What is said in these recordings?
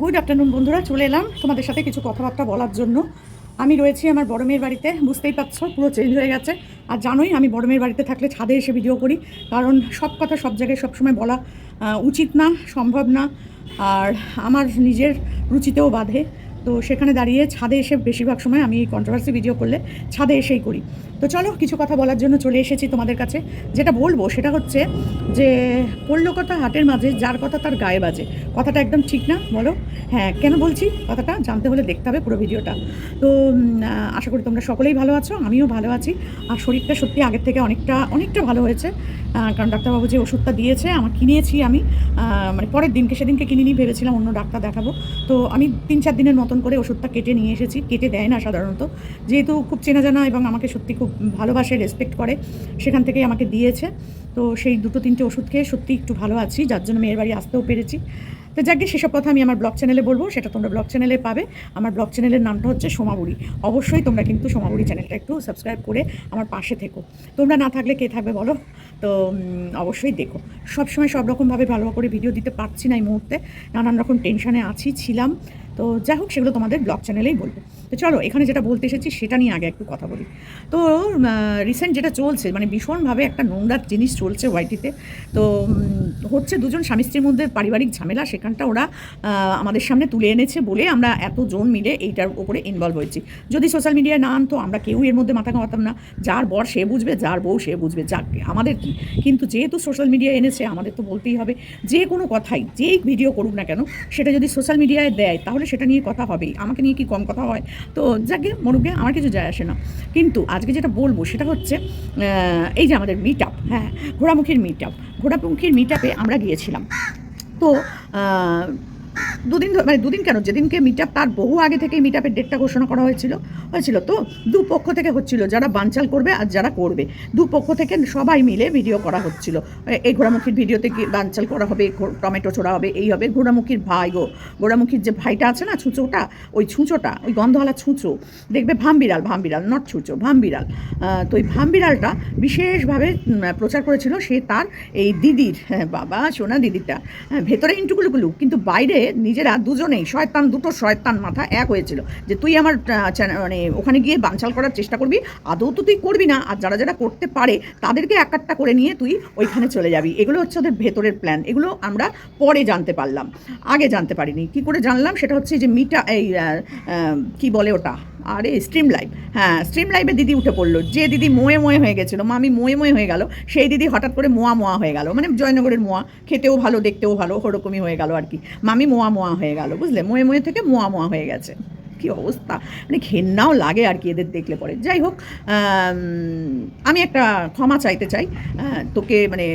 Good afternoon বন্ধুরা, চলে এলাম তোমাদের সাথে কিছু কথাবার্তা বলার জন্য। আমি রয়েছি আমার বড় মেয়ের বাড়িতে, বুঝতেই পারছ, পুরো চেঞ্জ হয়ে গেছে। আর জানোই, আমি বড় মেয়ের বাড়িতে থাকলে ছাদে এসে ভিডিও করি, কারণ সব কথা সব জায়গায় সবসময় বলা উচিত না, সম্ভব না। আর আমার নিজের রুচিতেও বাধে। তো সেখানে দাঁড়িয়ে ছাদে এসে বেশিরভাগ সময় আমি কন্ট্রোভার্সি ভিডিও করলে ছাদে এসেই করি। তো চলো কিছু কথা বলার জন্য চলে এসেছি তোমাদের কাছে। যেটা বলব সেটা হচ্ছে যে পড়ল কথা হাটের মাঝে যার কথা তার গায়ে বাজে। কথাটা একদম ঠিক না? বলো। হ্যাঁ কেন বলছি? কথাটা জানতে হলে দেখতে হবে পুরো ভিডিওটা তো আশা করি তোমরা সকলেই ভালো আছো, আমিও ভালো আছি। আর শরীরটা সত্যি আগের থেকে অনেকটা অনেকটা ভালো হয়েছে। কারণ ডাক্তারবাবু যে ওষুধটা দিয়েছে, আমার কিনেছি আমি। মানে পরের দিনকে, সেদিনকে কিনে নিয়ে ভেবেছিলাম অন্য ডাক্তার দেখাবো। তো আমি তিন, চার দিনের মতন করে ওষুধটা কেটে নিয়ে এসেছি। কেটে দেয় না সাধারণত। যেহেতু খুব চেনা জানা এবং আমাকে সত্যি খুব ভালোবাসে রেসপেক্ট করে, সেখান থেকেই আমাকে দিয়েছে। তো সেই দুটো তিনটে ওষুধ খেয়ে সত্যি একটু ভালো আছি, যার জন্য মেয়ের বাড়ি আসতেও পেরেছি। তো যাকে সেসব কথা আমি আমার ব্লগ চ্যানেলে বলব, সেটা তোমরা ব্লগ চ্যানেলে পাবে। আমার ব্লগ চ্যানেলের নামটা হচ্ছে সোমাবুড়ি। অবশ্যই তোমরা কিন্তু সোমাবুড়ি চ্যানেলটা একটু সাবস্ক্রাইব করে আমার পাশে থেকো। তোমরা না থাকলে কে থাকবে বলো? তো অবশ্যই দেখো। সবসময় সব রকমভাবে ভালো করে ভিডিও দিতে পারছি না এই মুহূর্তে। নানান রকম টেনশনে আছি, ছিলাম। তো যাই হোক সেগুলো তোমাদের ব্লগ চ্যানেলেই বলব। তো চলো, এখানে যেটা বলতে এসেছি সেটা নিয়ে আগে একটু কথা বলি। তো রিসেন্ট যেটা চলছে মানে ভীষণভাবে একটা নোংরা জিনিস চলছে ওয়াইটিতে তো হচ্ছে দুজন স্বামী স্ত্রীর মধ্যে পারিবারিক ঝামেলা, সেখানটা ওরা আমাদের সামনে তুলে এনেছে বলে আমরা এত জন মিলে এইটার উপরে ইনভলভ হয়েছি। যদি সোশ্যাল মিডিয়ায় না আনতো, আমরা কেউ এর মধ্যে মাথা ঘামাতাম না। যার বর সে বুঝবে, যার বউ সে বুঝবে যাক আমাদের কি? কিন্তু যেহেতু সোশ্যাল মিডিয়া এনেছে, আমাদের তো বলতেই হবে, যে কোনো কথাই, যেই ভিডিও করুক না কেন, সেটা যদি সোশ্যাল মিডিয়ায় দেয়, তাহলে সেটা নিয়ে কথা হবেই। আমাকে নিয়ে কি কম কথা হয়? তো যাকে মরুকে আমার কিছু যায় আসে না। কিন্তু আজকে যেটা বলব সেটা হচ্ছে এই যে আমাদের মিট আপ হ্যাঁ ঘোড়ামুখীর মিট আপ ঘোড়ামুখীর মিট আপে আমরা গিয়েছিলাম। তো দুদিন মানে দুদিন কেন? যেদিনকে মিট আপ তার বহু আগে থেকেই মিট আপের ডেটটা ঘোষণা করা হয়েছিল। হয়েছিল তো দু পক্ষ থেকে হচ্ছিল যারা বানচাল করবে আর যারা করবে। দু পক্ষ থেকে সবাই মিলে ভিডিও করা হচ্ছিল। এই ঘোড়ামুখীর ভিডিওতে কি বানচাল করা হবে টমেটো ছোড়া হবে এই হবে। ঘোড়ামুখীর ভাই গো ঘোড়ামুখীর যে ভাইটা আছে না ছুঁচোটা ওই ছুঁচোটা ওই গন্ধওয়ালা ছুঁচো দেখবে ভামবিড়াল ভামবিড়াল নট ছুঁচো ভামবিড়াল তো ওই ভামবিড়ালটা বিশেষভাবে প্রচার করেছিল সে তার এই দিদির হ্যাঁ, বাবা সোনা দিদিটা হ্যাঁ, ভেতরে ইন্টুকুলুকুলু কিন্তু বাইরে নিজেরা দুজনেই শয়তান, দুটো শয়তান মাথা এক হয়েছিল যে তুই আমার মানে ওখানে গিয়ে বানচাল করার চেষ্টা করবি, আদৌ তো তুই করবি না, আর যারা যারা করতে পারে তাদেরকে এক একটা করে নিয়ে তুই ওইখানে চলে যাবি। এগুলো হচ্ছে ওদের ভেতরের প্ল্যান এগুলো আমরা পরে জানতে পারলাম। আগে জানতে পারিনি। কি করে জানলাম? সেটা হচ্ছে যে মিটা, এই কি বলে ওটা? আরে স্ট্রিম লাইভ হ্যাঁ স্ট্রিম লাইভে দিদি উঠে পড়ল। যে দিদি মোয়ে মোয়ে হয়ে গেছিল, মামি মোয়ে মোয়ে হয়ে গেল, সেই দিদি হঠাৎ করে মোয়া মোয়া হয়ে গেল। মানে জয়নগরের মোয়া, খেতেও ভালো, দেখতেও ভালো, ওরকমই হয়ে গেল আর কি। মামি মোয়া মোয়া হয়ে গেল, বুঝলে? মোয়ে মোয়ে থেকে মোয়া মোয়া হয়ে গেছে। কি অবস্থা? মানে ঘেন্নাও লাগে আর কি এদের দেখলে পরে। যাই হোক, আমি একটা ক্ষমা চাইতে চাই। তোকে মানে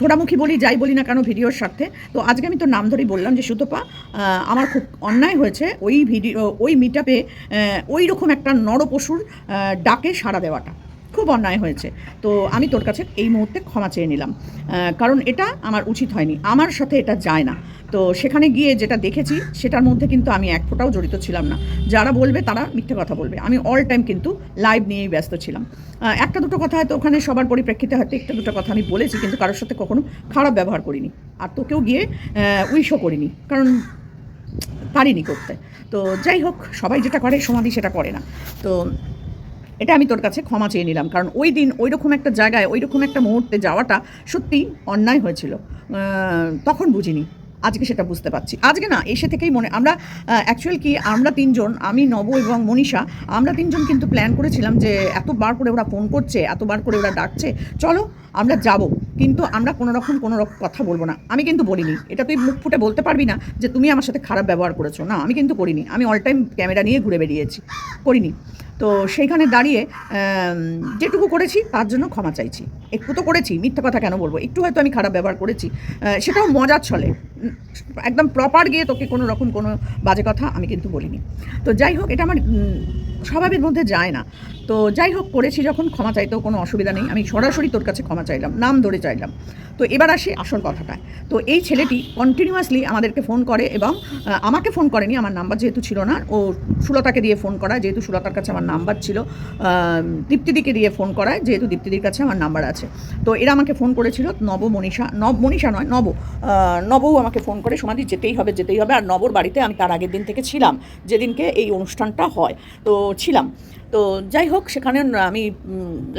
ঘোড়ামুখী বলি, যাই বলি না কেন ভিডিওর স্বার্থে। তো আজকে আমি তোর নাম ধরেই বললাম যে, সুতপা আমার খুব অন্যায় হয়েছে ওই ভিডিও, ওই মিট আপে ওই রকম একটা নরপশুর ডাকে সাড়া দেওয়াটা। খুব অন্যায় হয়েছে। তো আমি তোর কাছে এই মুহূর্তে ক্ষমা চেয়ে নিলাম। কারণ এটা আমার উচিত হয়নি। আমার সাথে এটা যায় না। তো সেখানে গিয়ে যেটা দেখেছি, সেটার মধ্যে কিন্তু আমি এক ফোঁটাও জড়িত ছিলাম না। যারা বলবে তারা মিথ্যে কথা বলবে। আমি অল টাইম কিন্তু লাইভ নিয়েই ব্যস্ত ছিলাম। একটা দুটো কথা হয়তো ওখানে সবার পরিপ্রেক্ষিতে হয়তো একটা দুটো কথা আমি বলেছি, কিন্তু কারোর সাথে কখনো খারাপ ব্যবহার করিনি। আর তোকেও গিয়ে উইশও করিনি, কারণ পারিনি করতে। তো যাই হোক, সবাই যেটা করে, সমাধি সেটা করে না। তো এটা আমি তোর কাছে ক্ষমা চেয়ে নিলাম, কারণ ওই দিন ওই রকম একটা জায়গায় ওই রকম একটা মুহূর্তে যাওয়াটা সত্যি অন্যায় হয়েছিল। তখন বুঝিনি। আজকে সেটা বুঝতে পারছি। আজকে না, এসে থেকেই মনে, আমরা অ্যাকচুয়াল কি, আমরা তিনজন, আমি, নব এবং মনীষা, আমরা তিনজন কিন্তু প্ল্যান করেছিলাম যে এতবার করে ওরা ফোন করছে, এতবার করে ওরা ডাকছে, চলো আমরা যাব। কিন্তু আমরা কোনো রকম কোনো রকম কথা বলব না। আমি কিন্তু বলিনি। এটা তুই মুখ ফুটে বলতে পারবি না যে তুমি আমার সাথে খারাপ ব্যবহার করেছ। না, আমি কিন্তু করিনি। আমি অল টাইম ক্যামেরা নিয়ে ঘুরে বেরিয়েছি করিনি। তো সেইখানে দাঁড়িয়ে যেটুকু করেছি তার জন্য ক্ষমা চাইছি। একটু তো করেছি, মিথ্যে কথা কেন বলব? একটু হয়তো আমি খারাপ ব্যবহার করেছি। সেটাও মজার ছলে। একদম প্রপার গিয়ে তোকে কোনো রকম কোনো বাজে কথা আমি কিন্তু বলিনি। তো যাই হোক, এটা আমার স্বভাবের মধ্যে যায় না। তো যাই হোক, করেছি যখন, ক্ষমা চাইতেও কোনো অসুবিধা নেই। আমি সরাসরি তোর কাছে ক্ষমা চাইলাম, নাম ধরে চাইলাম। তো এবার আসি আসল কথাটায়। তো এই ছেলেটি কন্টিনিউয়াসলি আমাদেরকে ফোন করে এবং আমাকে ফোন করেনি, আমার নাম্বার যেহেতু ছিল না, ও সুলতাকে দিয়ে ফোন করা যেহেতু সুলতার কাছে আমার নাম্বার ছিল দীপ্তিদিকে দিয়ে ফোন করায়, যেহেতু দীপ্তিদির কাছে আমার নাম্বার আছে। তো এরা আমাকে ফোন করেছিল নব মনীষা নব, মনীষা নয়, নব নবও আমাকে ফোন করে সমাধি যেতেই হবে যেতেই হবে, আর নবর বাড়িতে আমি তার আগের দিন থেকে ছিলাম, যেদিনকে এই অনুষ্ঠানটা হয়। তো ছিলাম তো যাই হোক, সেখানে আমি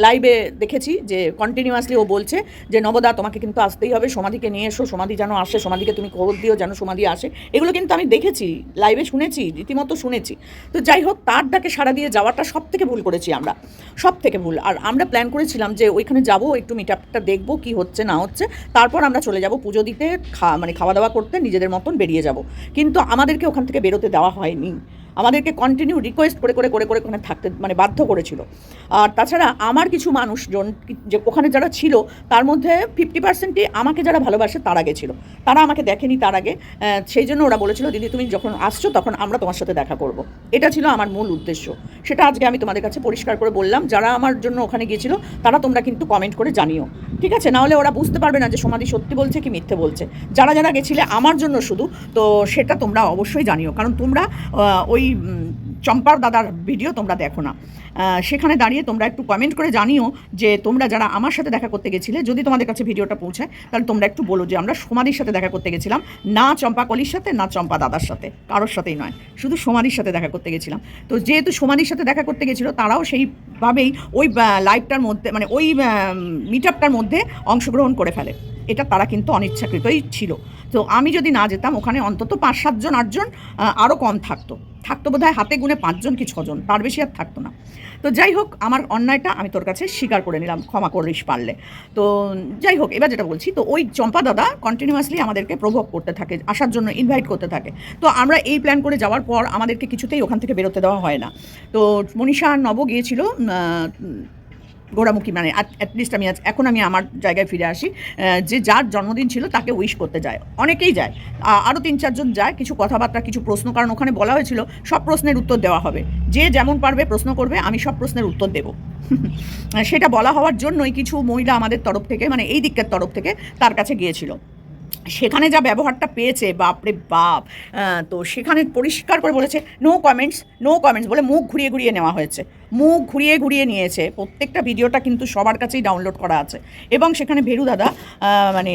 লাইভে দেখেছি যে কন্টিনিউয়াসলি ও বলছে যে, নবদা, তোমাকে কিন্তু আসতেই হবে। সমাধিকে নিয়ে এসো। সমাধি যেন আসে, সমাধিকে তুমি খবর দিও যেন সমাধি আসে। এগুলো কিন্তু আমি দেখেছি লাইভে শুনেছি, রীতিমতো শুনেছি। তো যাই হোক, তার ডাকে সাড়া দিয়ে যাওয়াটা সব থেকে ভুল করেছি আমরা। সব থেকে ভুল। আর আমরা প্ল্যান করেছিলাম যে, ওইখানে যাব, একটু মিট আপটা দেখব, কি হচ্ছে, না হচ্ছে। তারপর আমরা চলে যাব পুজো দিতে, খা মানে খাওয়া দাওয়া করতে, নিজেদের মতন বেরিয়ে যাব। কিন্তু আমাদেরকে ওখান থেকে বেরোতে দেওয়া হয়নি। আমাদেরকে কন্টিনিউ রিকোয়েস্ট করে করে করে করে ওখানে থাকতে মানে বাধ্য করেছিল। আর তাছাড়া আমার কিছু মানুষজন যে ওখানে যারা ছিল তার মধ্যে ফিফটি পার্সেন্টই আমাকে যারা ভালোবাসে তারা গেছিল তারা আমাকে দেখেনি তার আগে। সেই জন্য ওরা বলেছিল দিদি তুমি যখন আসছো তখন আমরা তোমার সাথে দেখা করব। এটা ছিল আমার মূল উদ্দেশ্য। সেটা আজকে আমি তোমাদের কাছে পরিষ্কার করে বললাম। যারা আমার জন্য ওখানে গিয়েছিল তারা তোমরা কিন্তু কমেন্ট করে জানিও। ঠিক আছে? নাহলে ওরা বুঝতে পারবে না যে সমাধি সত্যি বলছে কি মিথ্যে বলছে। যারা যারা গেছিলে আমার জন্য শুধু তো সেটা তোমরা অবশ্যই জানিও। কারণ তোমরা আহ, ওই চম্পার দাদার ভিডিও তোমরা দেখো না। সেখানে দাঁড়িয়ে তোমরা একটু কমেন্ট করে জানিও যে তোমরা যারা আমার সাথে দেখা করতে গেছিলে, যদি তোমাদের কাছে ভিডিওটা পৌঁছায়, তাহলে তোমরা একটু বলো যে আমরা সমাধির সাথে দেখা করতে গেছিলাম, না চম্পা কলির সাথে, না চম্পা দাদার সাথে, কারোর সাথেই নয়, শুধু সমাধির সাথে দেখা করতে গেছিলাম। তো যেহেতু সমাধির সাথে দেখা করতে গেছিল, তারাও সেইভাবেই ওই লাইভটার মধ্যে মানে ওই মিট আপটার মধ্যে অংশগ্রহণ করে ফেলে। এটা তারা কিন্তু অনিচ্ছাকৃতই ছিল। তো আমি যদি না যেতাম, ওখানে অন্তত পাঁচ সাতজন আটজন আরও কম থাকতো। থাকতো বোধ হাতে গুনে পাঁচজন কি ছজন, তার বেশি আর থাকতো না। তো যাই হোক, আমার অন্যায়টা আমি তোর কাছে স্বীকার করে নিলাম, ক্ষমা করিস পারলে। তো যাই হোক, এবার যেটা বলছি, তো ওই চম্পা দাদা কন্টিনিউয়াসলি আমাদেরকে প্রভোগ করতে থাকে, আসার জন্য ইনভাইট করতে থাকে। তো আমরা এই প্ল্যান করে যাওয়ার পর আমাদেরকে কিছুতেই ওখান থেকে বেরোতে দেওয়া হয় না। তো মনীষা আর নব গিয়েছিল আহ, গোড়ামুখী মানে অ্যাটলিস্ট আমি আজ এখন আমি আমার জায়গায় ফিরে আসি যে যার জন্মদিন ছিল তাকে উইশ করতে যায়। অনেকেই যায়। আরও তিন চারজন যায় কিছু কথাবার্তা কিছু প্রশ্ন কারণ ওখানে বলা হয়েছিল সব প্রশ্নের উত্তর দেওয়া হবে। যে যেমন পারবে প্রশ্ন করবে আমি সব প্রশ্নের উত্তর দেবো। সেটা বলা হওয়ার জন্যই কিছু মহিলা আমাদের তরফ থেকে মানে এই দিকের তরফ থেকে তার কাছে গিয়েছিল। সেখানে যা ব্যবহারটা পেয়েছে, বাপরে বাপ। তো সেখানে পরিষ্কার করে বলেছে নো কমেন্টস নো কমেন্টস বলে মুখ ঘুরিয়ে ঘুরিয়ে নেওয়া হয়েছে। মুখ ঘুরিয়ে ঘুরিয়ে নিয়েছে। প্রত্যেকটা ভিডিওটা কিন্তু সবার কাছেই ডাউনলোড করা আছে। এবং সেখানে ভেরু দাদা মানে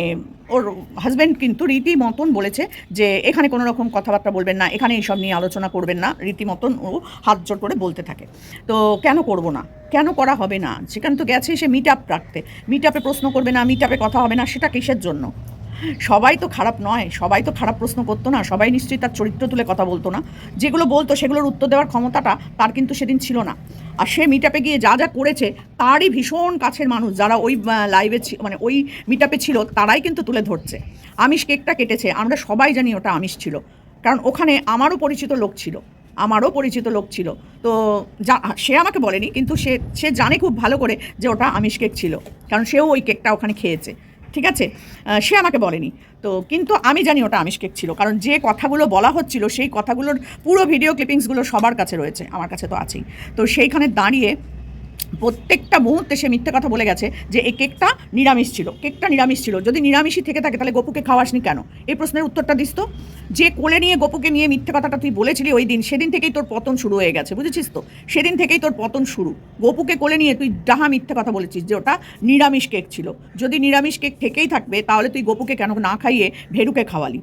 ওর হাজব্যান্ড কিন্তু রীতি মতন বলেছে যে, এখানে কোনো রকম কথাবার্তা বলবেন না, এখানে এইসব নিয়ে আলোচনা করবেন না। রীতি মতন ও হাত জোর করে বলতে থাকে। তো কেন করব না? কেন করা হবে না? সেখানে তো গেছে সে মিট আপ রাখতে। মিট আপে প্রশ্ন করবে না মিট আপে কথা হবে না, সেটা কিসের জন্য? সবাই তো খারাপ নয়, সবাই তো খারাপ প্রশ্ন করতো না, সবাই নিশ্চয়ই তার চরিত্র তুলে কথা বলতো না। যেগুলো বলতো, সেগুলোর উত্তর দেওয়ার ক্ষমতাটা তার কিন্তু সেদিন ছিল না। আর সে মিট গিয়ে যা যা করেছে, তারই ভীষণ কাছের মানুষ, যারা ওই লাইভে মানে ওই মিট ছিল, তারাই কিন্তু তুলে ধরছে। আমিষ কেকটা কেটেছে, আমরা সবাই জানি ওটা আমিষ ছিল। কারণ ওখানে আমারও পরিচিত লোক ছিল, আমারও পরিচিত লোক ছিল। তো যা, সে আমাকে বলেনি, কিন্তু সে সে জানে খুব ভালো করে যে ওটা আমিষ কেক ছিল। কারণ সেও ওই কেকটা ওখানে খেয়েছে। ঠিক আছে? সে আমাকে বলেনি। তো কিন্তু আমি জানি ওটা আমিষ কেক ছিল, কারণ যে কথাগুলো বলা হচ্ছিল, সেই কথাগুলোর পুরো ভিডিও ক্লিপিংসগুলো সবার কাছে রয়েছে, আমার কাছে তো আছেই। তো সেইখানে দাঁড়িয়ে প্রত্যেকটা মুহূর্তে সে মিথ্যে কথা বলে গেছে যে এই কেকটা নিরামিষ ছিল। কেকটা নিরামিষ ছিল। যদি নিরামিষই থেকে থাকে, তাহলে গপুকে খাওয়াসনি কেন? এই প্রশ্নের উত্তরটা দিস তো। যে কোলে নিয়ে গপুকে নিয়ে মিথ্যে কথাটা তুই বলেছিলি ওই দিন, সেদিন থেকেই তোর পতন শুরু হয়ে গেছে, বুঝেছিস তো? সেদিন থেকেই তোর পতন শুরু। গপুকে কোলে নিয়ে তুই ডাহা মিথ্যে কথা বলেছিস যে ওটা নিরামিষ কেক ছিল। যদি নিরামিষ কেক থেকেই থাকবে, তাহলে তুই গপুকে কেন না খাইয়ে ভেরুকে খাওয়ালি?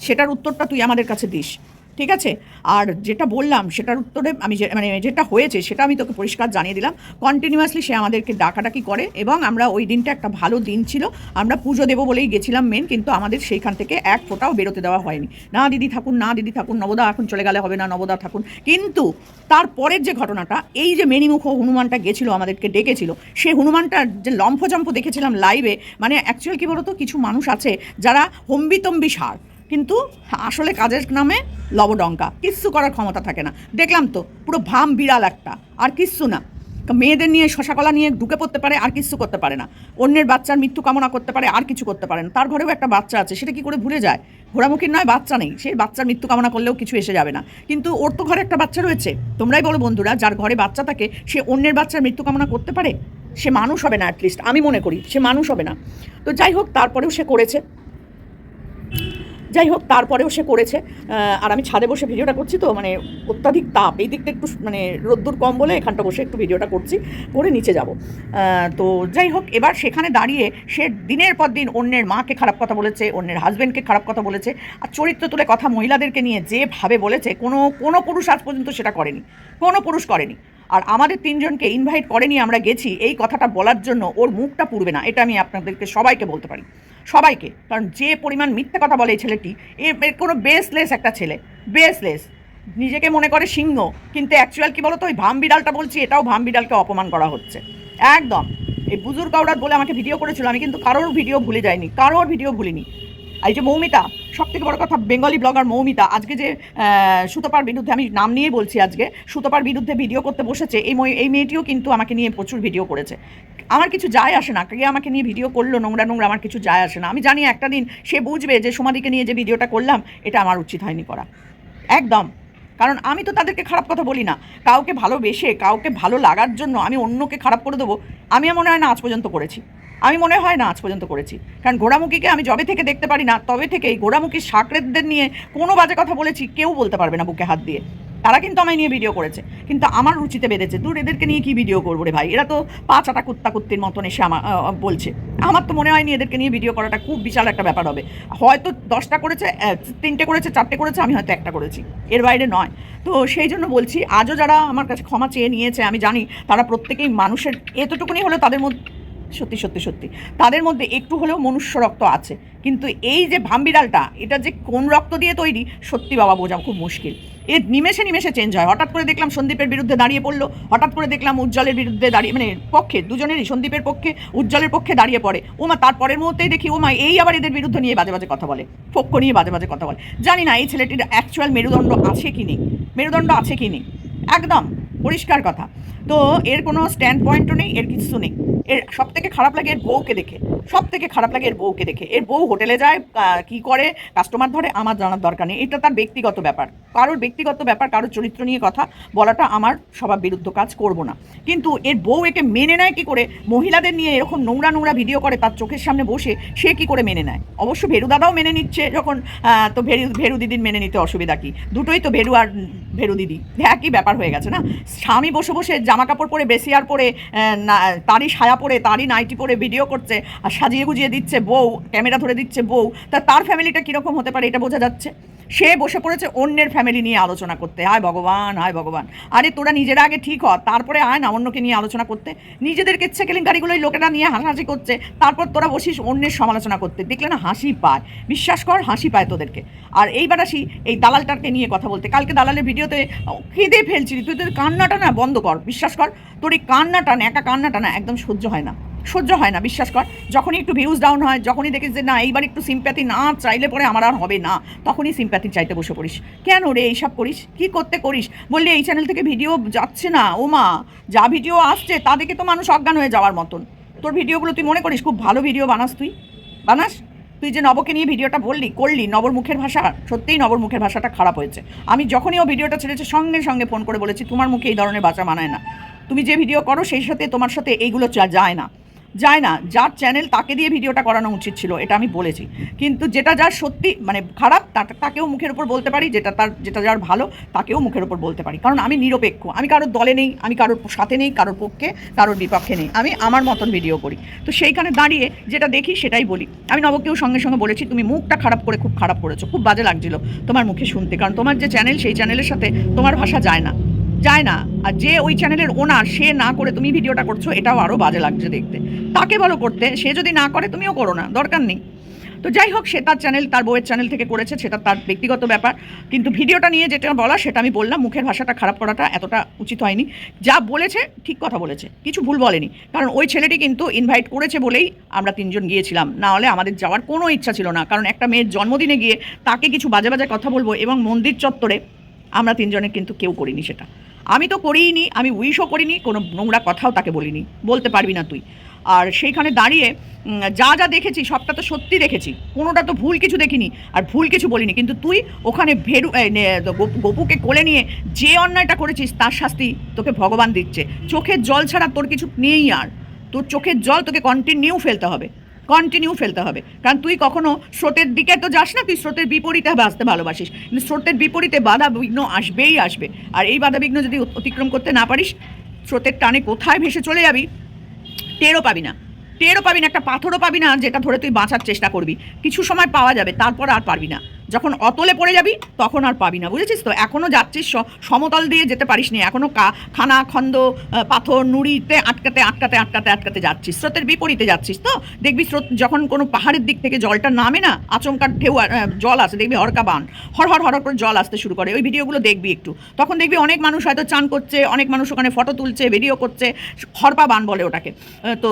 সেটার উত্তরটা তুই আমাদের কাছে দিস। ঠিক আছে? আর যেটা বললাম, সেটার উত্তরে আমি যে মানে যেটা হয়েছে, সেটা আমি তোকে পরিষ্কার জানিয়ে দিলাম। কন্টিনিউয়াসলি সে আমাদেরকে ডাকাডাকি করে এবং আমরা ওই দিনটা একটা ভালো দিন ছিল। আমরা পুজো দেবো বলেই গেছিলাম মেন কিন্তু আমাদের সেইখান থেকে এক ফোঁটাও বেরোতে দেওয়া হয়নি। না দিদি থাকুন না দিদি থাকুন নবদা এখন চলে গেলে হবে না, নবদা থাকুন কিন্তু তারপরের যে ঘটনাটা, এই যে মেনিমুখ হনুমানটা গেছিল, আমাদেরকে ডেকেছিল, সে হনুমানটার যে লম্ফজম্প দেখেছিলাম লাইভে মানে অ্যাকচুয়াল কী বলতো, কিছু মানুষ আছে যারা হম্বিতম্বি সার। কিন্তু আসলে কাজের নামে লবডঙ্কা, কিচ্ছু করার ক্ষমতা থাকে না। দেখলাম তো, পুরো ভাম বিড়াল একটা, আর কিচ্ছু না। মেয়েদের নিয়ে শশাকলা নিয়ে ঢুকে পড়তে পারে, আর কিচ্ছু করতে পারে না। অন্যের বাচ্চার মৃত্যু কামনা করতে পারে, আর কিছু করতে পারে না। তার ঘরেও একটা বাচ্চা আছে, সেটা কি করে ভুলে যায়? ঘোরামুখীর নয়, বাচ্চা নেই। সেই বাচ্চার মৃত্যু কামনা করলেও কিছু এসে যাবে না। কিন্তু ওর তো ঘরে একটা বাচ্চা রয়েছে। তোমরাই বলো বন্ধুরা, যার ঘরে বাচ্চা থাকে, সে অন্যের বাচ্চার মৃত্যু কামনা করতে পারে? সে মানুষ হবে না অ্যাটলিস্ট আমি মনে করি। সে মানুষ হবে না। তো যাই হোক, তারপরেও সে করেছে। যাই হোক, তারপরেও সে করেছে। আর আমি ছাদে বসে ভিডিওটা করছি তো মানে অত্যাধিক তাপ। এই দিকটা একটু মানে রোদ্দুর কম বলে এখানটা বসে একটু ভিডিওটা করছি, করে নিচে যাব। তো যাই হোক, এবার সেখানে দাঁড়িয়ে সে দিনের পর দিন অন্যের মাকে খারাপ কথা বলেছে, অন্যের হাজব্যান্ডকে খারাপ কথা বলেছে, আর চরিত্র তুলে কথা মহিলাদেরকে নিয়ে যেভাবে বলেছে, কোনো কোনো পুরুষ আজ পর্যন্ত সেটা করেনি। কোনো পুরুষ করেনি। আর আমাদের তিনজনকে ইনভাইট করেনি আমরা গেছি, এই কথাটা বলার জন্য ওর মুখটা পুড়বে না, এটা আমি আপনাদেরকে সবাইকে বলতে পারি। সবাইকে, কারণ যে পরিমাণ মিথ্যে কথা বলে এই ছেলেটি, এর কোনো বেসলেস একটা ছেলে বেসলেস নিজেকে মনে করে সিংহ, কিন্তু অ্যাকচুয়াল কি বলতো, ওই ভাম বিড়ালটা বলছি, এটাও ভাম বিড়ালকে অপমান করা হচ্ছে। একদম। এই বুজুর কাউরাত বলে আমাকে ভিডিও করেছিল, আমি কিন্তু কারোর ভিডিও ভুলে যাইনি, কারোর ভিডিও ভুলিনি। এই যে মৌমিতা সব থেকে বড় কথা বেঙ্গলি ব্লগার মৌমিতা, আজকে যে সুতপার বিরুদ্ধে, আমি নাম নিয়ে বলছি আজকে, সুতপার বিরুদ্ধে ভিডিও করতে বসেছে, এই এই মেয়েটিও কিন্তু আমাকে নিয়ে প্রচুর ভিডিও করেছে। আমার কিছু যায় আসে না। কে আমাকে নিয়ে ভিডিও করল, নোংরা নোংরা আমার কিছু যায় আসে না। আমি জানি একটা দিন সে বুঝবে যে সমাধিকে নিয়ে যে ভিডিওটা করলাম, এটা আমার উচিত হয়নি করা। একদম। কারণ আমি তো তাদেরকে খারাপ কথা বলি না। কাউকে ভালোবেসে, কাউকে ভালো লাগার জন্য আমি অন্যকে খারাপ করে দেবো, আমি মনে হয় না আজ পর্যন্ত করেছি। আমি মনে হয় না আজ পর্যন্ত করেছি। কারণ ঘোড়ামুখীকে আমি জবে থেকে দেখতে পারি না, তবে থেকেই ঘোড়ামুখীর সাকরেতদের নিয়ে কোনো বাজে কথা বলেছি, কেউ বলতে পারবে না বুকে হাত দিয়ে। তারা কিন্তু আমায় নিয়ে ভিডিও করেছে। কিন্তু আমার রুচিতে বেঁধেছে। দূর এদেরকে নিয়ে কি ভিডিও করব রে ভাই? এরা তো পাঁচ আটা কুত্তা কুত্তির মতন এসে আমার বলছে। আমার তো মনে হয়নি এদেরকে নিয়ে ভিডিও করাটা খুব বিশাল একটা ব্যাপার হবে। হয়তো দশটা করেছে তিনটে করেছে, চারটে করেছে, আমি হয়তো একটা করেছি। এর বাইরে নয়। তো সেই জন্য বলছি, আজও যারা আমার কাছে ক্ষমা চেয়ে নিয়েছে, আমি জানি তারা প্রত্যেকেই মানুষের, এতটুকুনি হলেও তাদের মধ্যে সত্যি সত্যি সত্যি। তাদের মধ্যে একটু হলেও মনুষ্য রক্ত আছে। কিন্তু এই যে ভাম্বিড়ালটা, এটা যে কোন রক্ত দিয়ে তৈরি, সত্যি বাবা, বোঝা খুব মুশকিল। এর নিমেষে নিমেষে চেঞ্জ হয়। হঠাৎ করে দেখলাম সন্দীপের বিরুদ্ধে দাঁড়িয়ে পড়ল। হঠাৎ করে দেখলাম উজ্জ্বলের বিরুদ্ধে দাঁড়িয়ে মানে পক্ষে, দুজনেরই, সন্দীপের পক্ষে, উজ্জ্বলের পক্ষে দাঁড়িয়ে পড়ে। ওমা তারপরের মুহূর্তেই দেখি ওমা এই আবার এদের বিরুদ্ধে নিয়ে বাজে বাজে কথা বলে। পক্ষ নিয়ে বাজে বাজে কথা বলে। জানি না, এই ছেলেটির অ্যাকচুয়াল মেরুদণ্ড আছে কি নেই। মেরুদণ্ড আছে কি নেই? একদম, পরিষ্কার কথা। তো এর কোনো স্ট্যান্ড পয়েন্টও নেই, এর কিছু নেই। এর সব থেকে খারাপ লাগে এর বউকে দেখে। সব থেকে খারাপ লাগে এর বউকে দেখে। এর বউ হোটেলে যায় কি করে? কাস্টমার ধরে, আমার জানার দরকার নেই। এটা তার ব্যক্তিগত ব্যাপার। কারোর ব্যক্তিগত ব্যাপার, কারোর চরিত্র নিয়ে কথা বলাটা আমার সবার বিরুদ্ধ কাজ করব না। কিন্তু এর বউ একে মেনে নেয় কি করে? মহিলাদের নিয়ে এরকম নোংরা নোংরা ভিডিও করে তার চোখের সামনে বসে সে কি করে মেনে নেয়? অবশ্য ভেরু দাদাও মেনে নিচ্ছে যখন তো ভেরু ভেরু দিদির মেনে নিতে অসুবিধা কি? দুটোই তো ভেরু আর ভেরু দিদি। একই ব্যাপার হয়ে গেছে না? স্বামী বসে বসে জামা কাপড় পরে বেসিয়ার পরে তারই সায়া পরে, তারই নাইটি পরে ভিডিও করছে আর সাজিয়ে গুজিয়ে দিচ্ছে বউ ক্যামেরা ধরে দিচ্ছে বউ। তা তার ফ্যামিলিটা কীরকম হতে পারে এটা বোঝা যাচ্ছে। সে বসে পড়েছে অন্যের ফ্যামিলি নিয়ে আলোচনা করতে। হায় ভগবান হায় ভগবান। আরে তোরা নিজেরা আগে ঠিক হ, তারপরে আয় না অন্যকে নিয়ে আলোচনা করতে। নিজেদের কেচ্ছে কেলেঙ্কারিগুলোই লোকেরা নিয়ে হাসাহাসি করছে। তারপর তোরা বসিস অন্যের সমালোচনা করতে। দেখলে না হাসি পায়। বিশ্বাস কর, হাসি পায় তোদেরকে। আর এইবার আসি এই দালালটাকে নিয়ে কথা বলতে। কালকে দালালের ভিডিওতে কেঁদে ফেলছিলি। তুই তোর কান্নাটা না বন্ধ কর, বিশ্বাস কর। তোর এই কান্নাটা না, একা কান্নাটা না, একদম সহ্য হয় না। সহ্য হয় না, বিশ্বাস কর। যখনই একটু ভিউজ ডাউন হয়, যখনই দেখিস যে না, এইবার একটু সিম্প্যাথি না চাইলে পরে আমার আর হবে না, তখনই সিম্প্যাথি চাইতে বসে পড়িস। কেন রে এইসব করিস? কি করতে করিস? বললে এই চ্যানেল থেকে ভিডিও যাচ্ছে না, ও মা, যা ভিডিও আসছে, তা দেখে তো মানুষ অজ্ঞান হয়ে যাওয়ার মতন। তোর ভিডিওগুলো তুই মনে করিস, খুব ভালো ভিডিও বানাস তুই। বানাস? তুই যে নবকে নিয়ে ভিডিওটা বললি, করলি, নবর মুখের ভাষা, সত্যিই নবর মুখের ভাষাটা খারাপ হয়েছে। আমি যখনই ও ভিডিওটা ছেড়েছে, সঙ্গে সঙ্গে ফোন করে বলেছি, তোমার মুখে এই ধরনের ভাষা মানায় না। তুমি যে ভিডিও করো, সেই সাথে তোমার সাথে এইগুলো যায় না। যায় না। যার চ্যানেল তাকে দিয়ে ভিডিওটা করানো উচিত ছিল, এটা আমি বলেছি। কিন্তু যেটা যার সত্যি মানে খারাপ তাকেও মুখের উপর বলতে পারি, যেটা তার যেটা যার ভালো, তাকেও মুখের উপর বলতে পারি। কারণ আমি নিরপেক্ষ, আমি কারোর দলে নেই, আমি কারোর সাথে নেই, কারোর পক্ষে, কারোর বিপক্ষে নেই। আমি আমার মতন ভিডিও করি। তো সেইখানে দাঁড়িয়ে যেটা দেখি সেটাই বলি। আমি নবকেও সঙ্গে সঙ্গে বলেছি, তুমি মুখটা খারাপ করে খুব খারাপ করেছ, খুব বাজে লাগছিল তোমার মুখে শুনতে। কারণ তোমার যে চ্যানেল সেই চ্যানেলের সাথে তোমার ভাষা যায় না। যায় না। আর যে ওই চ্যানেলের ওনার সে না করে তুমি ভিডিওটা করছ, এটাও আরও বাজে লাগছে দেখতে। তাকে বলো করতে, সে যদি না করে, তুমিও করো না, দরকার নেই। তো যাই হোক, সে তার চ্যানেল তার বউয়ের চ্যানেল থেকে করেছে, সেটা তার ব্যক্তিগত ব্যাপার। কিন্তু ভিডিওটা নিয়ে যেটা বলা, সেটা আমি বললাম, মুখের ভাষাটা খারাপ করাটা এতটা উচিত হয়নি। যা বলেছে, ঠিক কথা বলেছে, কিছু ভুল বলেনি। কারণ ওই ছেলেটি কিন্তু ইনভাইট করেছে বলেই আমরা তিনজন গিয়েছিলাম। না হলে আমাদের যাওয়ার কোনো ইচ্ছা ছিল না। কারণ একটা মেয়ের জন্মদিনে গিয়ে তাকে কিছু বাজে বাজে কথা বলব এবং মন্দির চত্বরে আমরা তিনজনের কিন্তু কেউ করিনি সেটা। আমি তো করিনি আমি উইশও করিনি, কোনো নোংরা কথাও তাকে বলিনি, বলতে পারবি না তুই। আর সেইখানে দাঁড়িয়ে যা যা দেখেছি, সবটা তো সত্যি দেখেছি, কোনোটা তো ভুল কিছু দেখিনি, আর ভুল কিছু বলিনি। কিন্তু তুই ওখানে ভেরু গপুকে কোলে নিয়ে যে অন্যায়টা করেছিস, তার শাস্তি তোকে ভগবান দিচ্ছে। চোখের জল ছাড়া তোর কিছু নেই আর। তোর চোখের জল তোকে কন্টিনিউ ফেলতে হবে। কন্টিনিউ ফেলতে হবে। কারণ তুই কখনো স্রোতের দিকে তো যাস না, তুই স্রোতের বিপরীতে বাঁচতে ভালোবাসিস। কিন্তু স্রোতের বিপরীতে বাধা বিঘ্ন আসবেই আসবে। আর এই বাধা বিঘ্ন যদি অতিক্রম করতে না পারিস, স্রোতের টানে কোথায় ভেসে চলে যাবি? টেরও পাবি না। টেরও পাবি না, একটা পাথরও পাবি না, যেটা ধরে তুই বাঁচার চেষ্টা করবি। কিছু সময় পাওয়া যাবে, তারপর আর পারবি না। যখন অতলে পড়ে যাবি, তখন আর পাবি না, বুঝেছিস তো? এখনও যাচ্ছিস সমতল দিয়ে যেতে পারিস নি এখনও কা, খানা, খন্দ পাথর, নুড়িতে আটকাতে আটকাতে আটকাতে আটকাতে যাচ্ছিস, স্রোতের বিপরীতে যাচ্ছিস তো? দেখবি স্রোত যখন কোনো পাহাড়ের দিক থেকে জলটা নামে না আচমকার ঢেউ জল আসে, দেখবি হরকা বান, হর হর হর করে জল আসতে শুরু করে, ওই ভিডিওগুলো দেখবি একটু। তখন দেখবি অনেক মানুষ হয়তো চান করছে, অনেক মানুষ ওখানে ফটো তুলছে, ভিডিও করছে, হরপা বান বলে ওটাকে। তো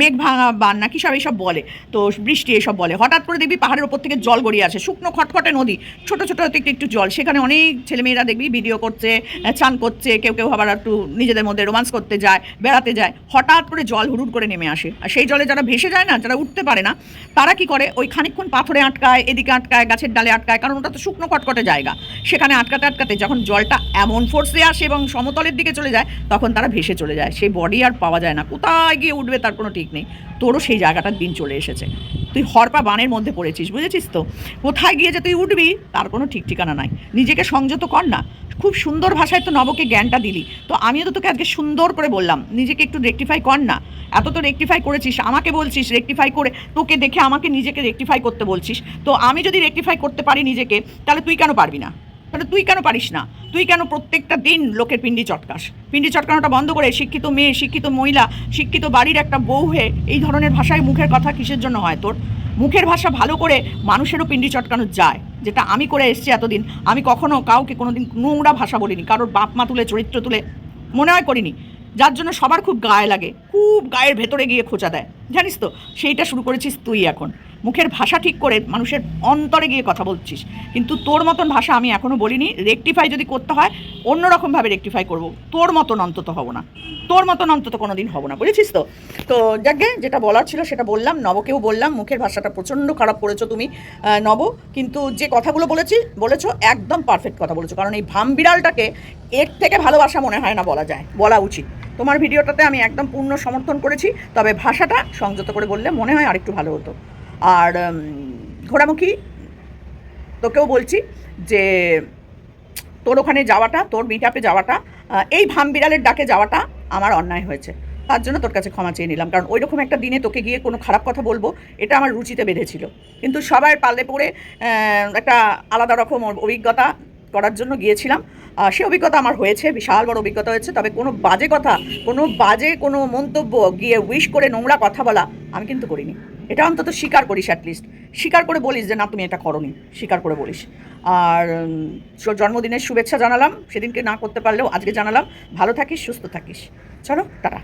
মেঘ ভাঙা বান নাকি সব এইসব বলে? তো, বৃষ্টি এসব বলে। হঠাৎ করে দেখবি পাহাড়ের ওপর থেকে জল গড়িয়ে আসে, শুকনো খটখটে নদী। ছোট ছোট একটু একটু জল। সেখানে অনেক ছেলেমেয়েরা দেখবি ভিডিও করছে চান করছে, কেউ কেউ আবার একটু নিজেদের মধ্যে রোমান্স করতে যায়, বেড়াতে যায়। হঠাৎ করে জল হুড়ুর করে নেমে আসে। আর সেই জলে যারা ভেসে যায় না, যারা উঠতে পারে না, তারা কি করে? ওই খানিকক্ষণ পাথরে আটকায়, এদিকে আটকায়, গাছের ডালে আটকায়, কারণ ওটা তো শুকনো খটখটে জায়গা। সেখানে আটকাতে আটকাতে যখন জলটা এমন ফোর্সে আসে এবং সমতলের দিকে চলে যায়, তখন তারা ভেসে চলে যায়। সেই বডি আর পাওয়া যায় না। কোথায় গিয়ে উঠবে তার কোনো ঠিক নেই। তোরও সেই জায়গাটার দিন চলে এসেছে। তুই হরপা বানের মধ্যে পড়েছিস, বুঝেছিস তো? কোথায় গিয়ে যে তুই উঠবি, তার কোনো ঠিক ঠিকানা নাই। নিজেকে সংযত কর না। খুব সুন্দর ভাষায় তো নবকে জ্ঞানটা দিলি। তো আমিও তো তোকে আজকে সুন্দর করে বললাম। নিজেকে একটু রেকটিফাই কর না। এত তো রেকটিফাই করেছিস, আমাকে বলছিস রেকটিফাই করে, তোকে দেখে আমাকে নিজেকে রেকটিফাই করতে বলছিস। তো আমি যদি রেকটিফাই করতে পারি নিজেকে, তাহলে তুই কেন পারবি না? তাহলে তুই কেন পারিস না? তুই কেন প্রত্যেকটা দিন লোকের পিন্ডি চটকাস? পিন্ডি চটকানোটা বন্ধ করে, শিক্ষিত মেয়ে, শিক্ষিত মহিলা, শিক্ষিত বাড়ির একটা বউ হয়ে এই ধরনের ভাষায় মুখের কথা কিসের জন্য হয় তোর? মুখের ভাষা ভালো করে মানুষেরও পিণ্ডি চটকানো যায়, যেটা আমি করে এসছি এতদিন। আমি কখনও কাউকে কোনোদিন নোংরা ভাষা বলিনি, কারোর বাপ মা তুলে, চরিত্র তুলে মনে হয় করিনি। যার জন্য সবার খুব গায়ে লাগে, খুব গায়ের ভেতরে গিয়ে খোঁচা দেয়। জানিস তো, সেইটা শুরু করেছিস তুই এখন। মুখের ভাষা ঠিক করে মানুষের অন্তরে গিয়ে কথা বলছিস। কিন্তু তোর মতন ভাষা আমি এখনও বলিনি। রেকটিফাই যদি করতে হয়, অন্যরকমভাবে রেকটিফাই করব। তোর মতন অন্তত হব না। তোর মতন অন্তত কোনো দিন হব না। বুঝেছিস তো? তো যাকে যেটা বলার ছিল সেটা বললাম, নবকেও বললাম, মুখের ভাষাটা প্রচণ্ড খারাপ করেছ তুমি নব। কিন্তু যে কথাগুলো বলেছি, বলেছ, একদম পারফেক্ট কথা বলেছ। কারণ এই ভাম বিড়ালটাকে এর থেকে ভালোবাসা মনে হয় না বলা যায়, বলা উচিত। তোমার ভিডিওটাতে আমি একদম পূর্ণ সমর্থন করেছি, তবে ভাষাটা সংযত করে বললে মনে হয় আরেকটু ভালো হতো। আর ঘোড়ামুখী। তোকেও বলছি যে, তোর ওখানে যাওয়াটা, তোর মিট আপে যাওয়াটা এই ভাম বিড়ালের ডাকে যাওয়াটা আমার অন্যায় হয়েছে। তার জন্য তোর কাছে ক্ষমা চেয়ে নিলাম। কারণ ওই রকম একটা দিনে তোকে গিয়ে কোনো খারাপ কথা বলব, এটা আমার রুচিতে বেঁধেছিল। কিন্তু সবার পাল্লে পড়ে একটা আলাদা রকম অভিজ্ঞতা করার জন্য গিয়েছিলাম। সে অভিজ্ঞতা আমার হয়েছে, বিশাল বড় অভিজ্ঞতা হয়েছে। তবে কোনো বাজে কথা, কোনো বাজে কোনো মন্তব্য গিয়ে উইশ করে নোংরা কথা বলা আমি কিন্তু করিনি। এটা অন্তত স্বীকার করিস অ্যাটলিস্ট স্বীকার করে বলিস যে, না, তুমি এটা করনি। স্বীকার করে বলিস। আর জন্মদিনের শুভেচ্ছা জানালাম। সেদিনকে না করতে পারলেও আজকে জানালাম। ভালো থাকিস, সুস্থ থাকিস। চলো, টাটা।